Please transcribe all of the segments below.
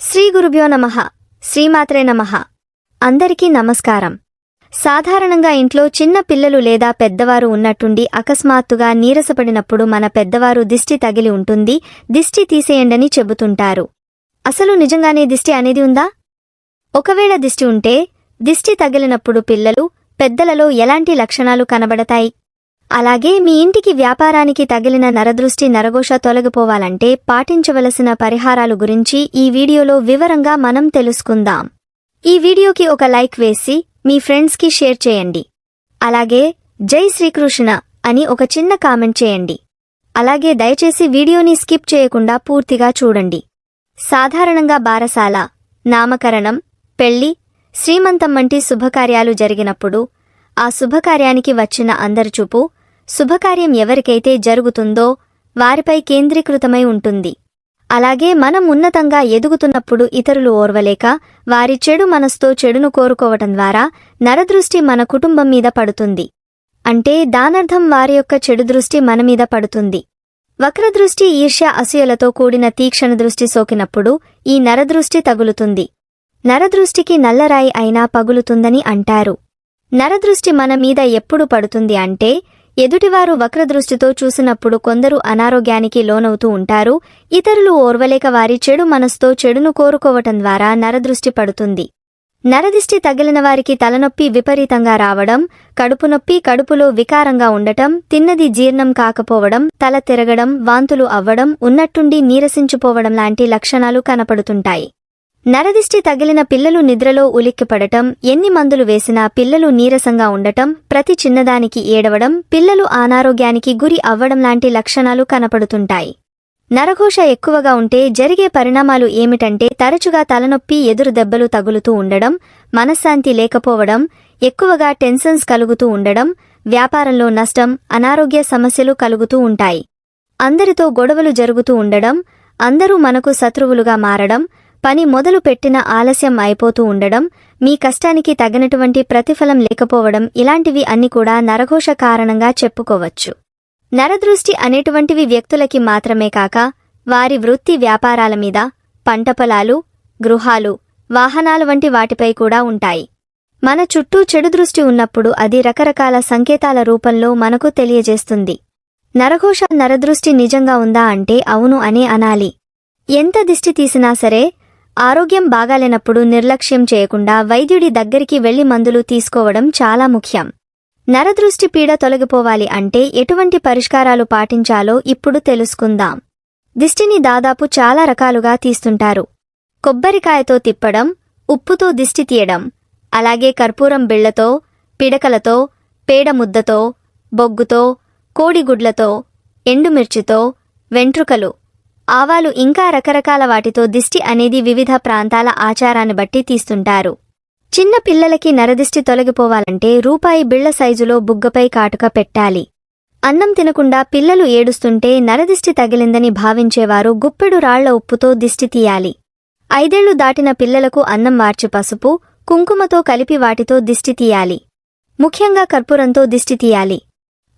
శ్రీ గురుభ్యో నమః. శ్రీమాత్రే నమః. అందరికీ నమస్కారం. సాధారణంగా ఇంట్లో చిన్న పిల్లలు లేదా పెద్దవారు ఉన్నట్టుండి అకస్మాత్తుగా నీరసపడినప్పుడు మన పెద్దవారు దిష్టి తగిలి ఉంటుంది దిష్టి తీసేయండని చెబుతుంటారు. అసలు నిజంగానే దిష్టి అనేది ఉందా? ఒకవేళ దిష్టి ఉంటే దిష్టి తగిలినప్పుడు పిల్లలు పెద్దలలో ఎలాంటి లక్షణాలు కనబడతాయి? అలాగే మీ ఇంటికి వ్యాపారానికి తగిలిన నరదృష్టి నరఘోష తొలగిపోవాలంటే పాటించవలసిన పరిహారాలు గురించి ఈ వీడియోలో వివరంగా మనం తెలుసుకుందాం. ఈ వీడియోకి ఒక లైక్ వేసి మీ ఫ్రెండ్స్కి షేర్ చేయండి. అలాగే జై శ్రీకృష్ణ అని ఒక చిన్న కామెంట్ చేయండి. అలాగే దయచేసి వీడియోని స్కిప్ చేయకుండా పూర్తిగా చూడండి. సాధారణంగా బారసాల నామకరణం పెళ్ళి శ్రీమంతం వంటి శుభకార్యాలు జరిగినప్పుడు ఆ శుభకార్యానికి వచ్చిన అందరి చూపు శుభకార్యం ఎవరికైతే జరుగుతుందో వారిపై కేంద్రీకృతమై ఉంటుంది. అలాగే మనం ఉన్నతంగా ఎదుగుతున్నప్పుడు ఇతరులు ఓర్వలేక వారి చెడు మనస్తో చెడును కోరుకోవటం ద్వారా నరదృష్టి మన కుటుంబం మీద పడుతుంది. అంటే దానర్థం వారి యొక్క చెడు దృష్టి మన మీద పడుతుంది. వక్రదృష్టి ఈర్ష్య అసూయలతో కూడిన తీక్షణ దృష్టి సోకినప్పుడు ఈ నరదృష్టి తగులుతుంది. నరదృష్టికి నల్లరాయి అయినా పగులుతుందని అంటారు. నరదృష్టి మన మీద ఎప్పుడు పడుతుంది అంటే ఎదుటివారు వక్రదృష్టితో చూసినప్పుడు కొందరు అనారోగ్యానికి లోనవుతూ ఉంటారు. ఇతరులు ఓర్వలేక వారి చెడు మనస్తో చెడును కోరుకోవటం ద్వారా నరదృష్టి పడుతుంది. నరదిష్టి తగిలిన వారికి తలనొప్పి విపరీతంగా రావడం కడుపు నొప్పి కడుపులో వికారంగా ఉండటం తిన్నది జీర్ణం కాకపోవడం తల తిరగడం వాంతులు అవ్వడం ఉన్నట్టుండి నీరసించిపోవడం లాంటి లక్షణాలు కనపడుతుంటాయి. నరదిష్టి తగిలిన పిల్లలు నిద్రలో ఉలిక్కిపడటం ఎన్ని మందులు వేసినా పిల్లలు నీరసంగా ఉండటం ప్రతి చిన్నదానికి ఏడవడం పిల్లలు అనారోగ్యానికి గురి అవ్వడం లాంటి లక్షణాలు కనపడుతుంటాయి. నరఘోష ఎక్కువగా ఉంటే జరిగే పరిణామాలు ఏమిటంటే తరచుగా తలనొప్పి ఎదురు దెబ్బలు తగులుతూ ఉండడం మనశ్శాంతి లేకపోవడం ఎక్కువగా టెన్షన్స్ కలుగుతూ ఉండడం వ్యాపారంలో నష్టం అనారోగ్య సమస్యలు కలుగుతూ ఉంటాయి. అందరితో గొడవలు జరుగుతూ ఉండడం అందరూ మనకు శత్రువులుగా మారడం పని మొదలు పెట్టిన ఆలస్యం అయిపోతూ ఉండడం మీ కష్టానికి తగినటువంటి ప్రతిఫలం లేకపోవడం ఇలాంటివి అన్ని కూడా నరఘోష కారణంగా చెప్పుకోవచ్చు. నరదృష్టి అనేటువంటివి వ్యక్తులకి మాత్రమే కాక వారి వృత్తి వ్యాపారాల మీద పంట పొలాలు గృహాలు వాహనాలు వంటి వాటిపై కూడా ఉంటాయి. మన చుట్టూ చెడు దృష్టి ఉన్నప్పుడు అది రకరకాల సంకేతాల రూపంలో మనకు తెలియజేస్తుంది. నరఘోష నరదృష్టి నిజంగా ఉందా అంటే అవును అనే అనాలి. ఎంత దిష్టి తీసినా సరే ఆరోగ్యం బాగాలేనప్పుడు నిర్లక్ష్యం చేయకుండా వైద్యుడి దగ్గరికి వెళ్ళి మందులు తీసుకోవడం చాలా ముఖ్యం. నరదృష్టి పీడ తొలగిపోవాలి అంటే ఎటువంటి పరిష్కారాలు పాటించాలో ఇప్పుడు తెలుసుకుందాం. దిష్టిని దాదాపు చాలా రకాలుగా తీస్తుంటారు. కొబ్బరికాయతో తిప్పడం ఉప్పుతో దిష్టి తీయడం అలాగే కర్పూరం బిళ్ళతో పిడకలతో పేడముద్దతో బొగ్గుతో కోడిగుడ్లతో ఎండుమిర్చితో వెంట్రుకలు ఆవాలు ఇంకా రకరకాల వాటితో దిష్టి అనేది వివిధ ప్రాంతాల ఆచారాన్ని బట్టి తీస్తుంటారు. చిన్న పిల్లలకి నరదిష్టి తొలగిపోవాలంటే రూపాయి బిళ్ళ సైజులో బుగ్గపై కాటుక పెట్టాలి. అన్నం తినకుండా పిల్లలు ఏడుస్తుంటే నరదిష్టి తగిలిందని భావించేవారు గుప్పెడు రాళ్ళ ఉప్పుతో దిష్టి తీయాలి. ఐదేళ్ళు దాటిన పిల్లలకు అన్నం మార్చి పసుపు కుంకుమతో కలిపి వాటితో దిష్టి తీయాలి. ముఖ్యంగా కర్పూరంతో దిష్టి తీయాలి.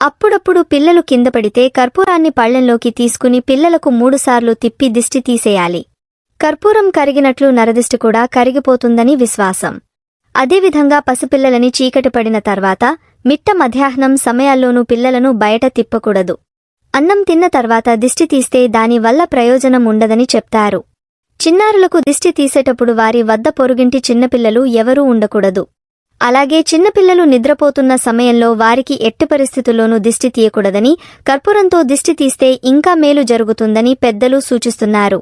అప్పుడప్పుడు పిల్లలు కింద పడితే కర్పూరాన్ని పళ్ళెంలోకి తీసుకుని పిల్లలకు మూడుసార్లు తిప్పి దిష్టి తీసేయాలి. కర్పూరం కరిగినట్లు నరదిష్టి కూడా కరిగిపోతుందని విశ్వాసం. అదేవిధంగా పసిపిల్లలని చీకటి పడిన తర్వాత మిట్ట మధ్యాహ్నం సమయాల్లోనూ పిల్లలను బయట తిప్పకూడదు. అన్నం తిన్న తర్వాత దిష్టి తీస్తే దానివల్ల ప్రయోజనం ఉండదని చెప్తారు. చిన్నారులకు దిష్టి తీసేటప్పుడు వారి వద్ద పొరుగింటి చిన్నపిల్లలు ఎవరూ ఉండకూడదు. అలాగే చిన్నపిల్లలు నిద్రపోతున్న సమయంలో వారికి ఎట్టి పరిస్థితుల్లోనూ దిష్టి తీయకూడదని కర్పూరంతో దిష్టి తీస్తే ఇంకా మేలు జరుగుతుందని పెద్దలు సూచిస్తున్నారు.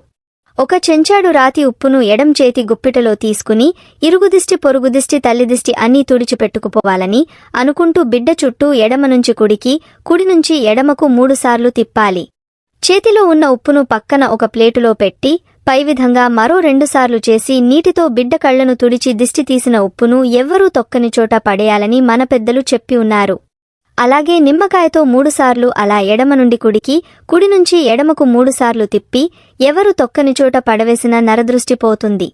ఒక చెంచాడు రాతి ఉప్పును ఎడం చేతి గుప్పిటలో తీసుకుని ఇరుగుదిష్టి పొరుగుదిష్టి తల్లిదిష్టి అన్నీ తుడిచిపెట్టుకుపోవాలని అనుకుంటూ బిడ్డ చుట్టూ ఎడమ నుంచి కుడికి కుడి నుంచి ఎడమకు మూడుసార్లు తిప్పాలి. చేతిలో ఉన్న ఉప్పును పక్కన ఒక ప్లేటులో పెట్టి పై విధంగా మరో రెండుసార్లు చేసి నీటితో బిడ్డ కళ్ళను తుడిచి దిష్టి తీసిన ఉప్పును ఎవ్వరూ తొక్కని చోట పడేయాలని మన పెద్దలు చెప్పి ఉన్నారు. అలాగే నిమ్మకాయతో మూడుసార్లు అలా ఎడమ నుండి కుడికి కుడి నుంచి ఎడమకు మూడుసార్లు తిప్పి ఎవరు తొక్కని చోట పడవేసిన నరదృష్టిపోతుంది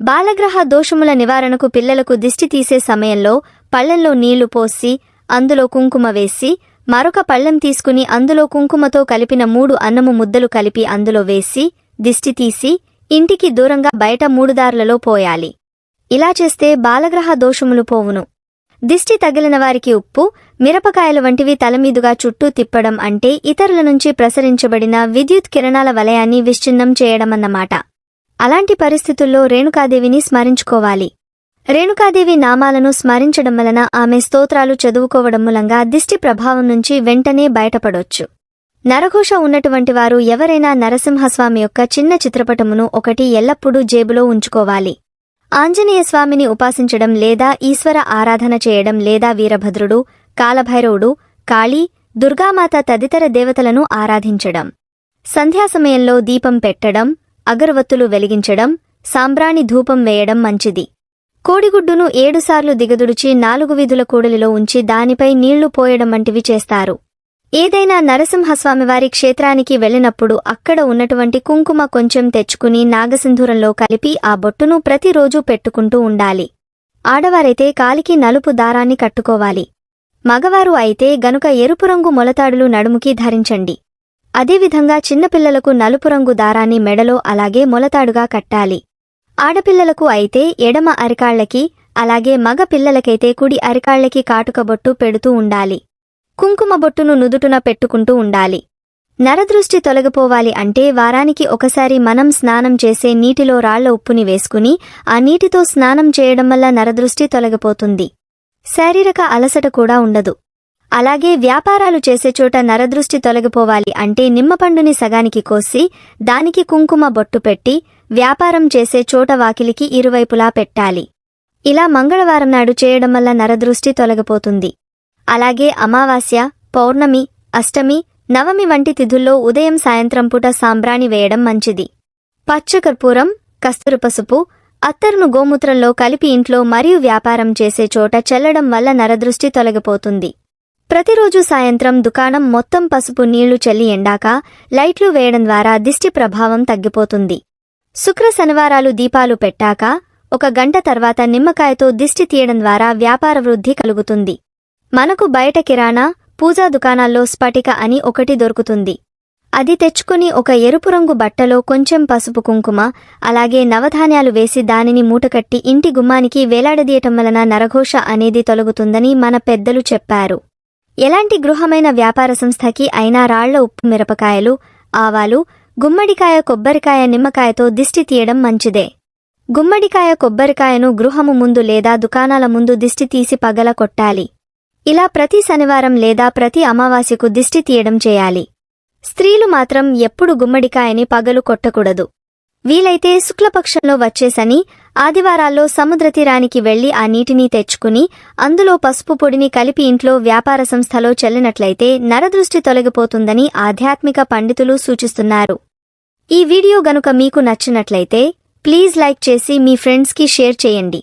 బాలగ్రహ దోషముల నివారణకు పిల్లలకు దిష్టి తీసే సమయంలో పళ్ళెంలో నీళ్ళు పోసి అందులో కుంకుమ వేసి మరొక పళ్ళెం తీసుకుని అందులో కుంకుమతో కలిపిన మూడు అన్నము ముద్దలు కలిపి అందులో వేసి దిష్టి తీసి ఇంటికి దూరంగా బయట మూడుదారులలో పోయాలి. ఇలా చేస్తే బాలగ్రహ దోషములు పోవును. దిష్టి తగిలిన వారికి ఉప్పు మిరపకాయల వంటివి తలమీదుగా చుట్టూ తిప్పడం అంటే ఇతరుల నుంచి ప్రసరించబడిన విద్యుత్ కిరణాల వలయాన్ని విచ్ఛిన్నం చేయడమన్నమాట. అలాంటి పరిస్థితుల్లో రేణుకాదేవిని స్మరించుకోవాలి. రేణుకాదేవి నామాలను స్మరించడం వలన ఆమె స్తోత్రాలు చదువుకోవడం మూలంగా దిష్టి ప్రభావం నుంచి వెంటనే బయటపడొచ్చు. నరఘోష ఉన్నటువంటి వారు ఎవరైనా నరసింహస్వామి యొక్క చిన్న చిత్రపటమును ఒకటి ఎల్లప్పుడూ జేబులో ఉంచుకోవాలి. ఆంజనేయస్వామిని ఉపాసించడం లేదా ఈశ్వర ఆరాధన చేయడం లేదా వీరభద్రుడు కాలభైరవుడు కాళీ దుర్గామాత తదితర దేవతలను ఆరాధించడం. సంధ్యా సమయంలో దీపం పెట్టడం అగరవత్తులు వెలిగించడం సాంబ్రాణి ధూపం వేయడం మంచిది. కోడిగుడ్డును ఏడుసార్లు దిగదుడిచి నాలుగు వీధుల కూడలిలో ఉంచి దానిపై నీళ్ళు పోయడం వంటివి చేస్తారు. ఏదైనా నరసింహస్వామివారి క్షేత్రానికి వెళ్ళినప్పుడు అక్కడ ఉన్నటువంటి కుంకుమ కొంచెం తెచ్చుకుని నాగసింధూరంలో కలిపి ఆ బొట్టును ప్రతిరోజూ పెట్టుకుంటూ ఉండాలి. ఆడవారైతే కాలికి నలుపు దారాన్ని కట్టుకోవాలి. మగవారు అయితే గనుక ఎరుపు రంగు మొలతాడులు నడుముకి ధరించండి. అదేవిధంగా చిన్నపిల్లలకు నలుపు రంగు దారాన్ని మెడలో అలాగే మొలతాడుగా కట్టాలి. ఆడపిల్లలకు అయితే ఎడమ అరికాళ్ళకి అలాగే మగ పిల్లలకైతే కుడి అరికాళ్ళకి కాటుకబొట్టు పెడుతూ ఉండాలి. కుంకుమ బొట్టును నుదుటున పెట్టుకుంటూ ఉండాలి. నరదృష్టి తొలగిపోవాలి అంటే వారానికి ఒకసారి మనం స్నానం చేసే నీటిలో రాళ్ళ ఉప్పుని వేసుకుని ఆ నీటితో స్నానం చేయడం వల్ల నరదృష్టి తొలగిపోతుంది. శారీరక అలసట కూడా ఉండదు. అలాగే వ్యాపారాలు చేసే చోట నరదృష్టి తొలగిపోవాలి అంటే నిమ్మపండుని సగానికి కోసి దానికి కుంకుమ బొట్టు పెట్టి వ్యాపారం చేసే చోట వాకిలికి ఇరువైపులా పెట్టాలి. ఇలా మంగళవారం నాడు చేయడం వల్ల నరదృష్టి తొలగిపోతుంది. అలాగే అమావాస్య పౌర్ణమి అష్టమి నవమి వంటి తిథుల్లో ఉదయం సాయంత్రం పూట సాంబ్రాణి వేయడం మంచిది. పచ్చకర్పూరం కస్తూరు పసుపు అత్తరును గోమూత్రంలో కలిపి ఇంట్లో మరియు వ్యాపారం చేసే చోట చల్లడం వల్ల నరదృష్టి తొలగిపోతుంది. ప్రతిరోజు సాయంత్రం దుకాణం మొత్తం పసుపు నీళ్ళు చల్లి ఎండాక లైట్లు వేయడం ద్వారా దిష్టి ప్రభావం తగ్గిపోతుంది. శుక్ర శనివారాలు దీపాలు పెట్టాక ఒక గంట తర్వాత నిమ్మకాయతో దిష్టి తీయడం ద్వారా వ్యాపార వృద్ధి కలుగుతుంది. మనకు బయట కిరాణా పూజా దుకాణాల్లో స్ఫటిక అని ఒకటి దొరుకుతుంది. అది తెచ్చుకుని ఒక ఎరుపు రంగు బట్టలో కొంచెం పసుపు కుంకుమ అలాగే నవధాన్యాలు వేసి దానిని మూటకట్టి ఇంటి గుమ్మానికి వేలాడదీయటం వలన నరఘోష అనేది తొలగుతుందని మన పెద్దలు చెప్పారు. ఎలాంటి గృహమైన వ్యాపార సంస్థకి అయినా రాళ్ళ ఉప్పు మిరపకాయలు ఆవాలు గుమ్మడికాయ కొబ్బరికాయ నిమ్మకాయతో దిష్టి తీయడం మంచిదే. గుమ్మడికాయ కొబ్బరికాయను గృహము ముందు లేదా దుకాణాల ముందు దిష్టి తీసి పగల కొట్టాలి. ఇలా ప్రతి శనివారం లేదా ప్రతి అమావాస్యకు దిష్టి తీయడం చేయాలి. స్త్రీలు మాత్రం ఎప్పుడు గుమ్మడికాయని పగలు కొట్టకూడదు. వీలైతే శుక్లపక్షంలో వచ్చేసని ఆదివారాల్లో సముద్రతీరానికి వెళ్ళి ఆ నీటిని తెచ్చుకుని అందులో పసుపు పొడిని కలిపి ఇంట్లో వ్యాపార సంస్థలో చెల్లినట్లయితే నరదృష్టి తొలగిపోతుందని ఆధ్యాత్మిక పండితులు సూచిస్తున్నారు. ఈ వీడియో గనుక మీకు నచ్చినట్లయితే ప్లీజ్ లైక్ చేసి మీ ఫ్రెండ్స్కి షేర్ చేయండి.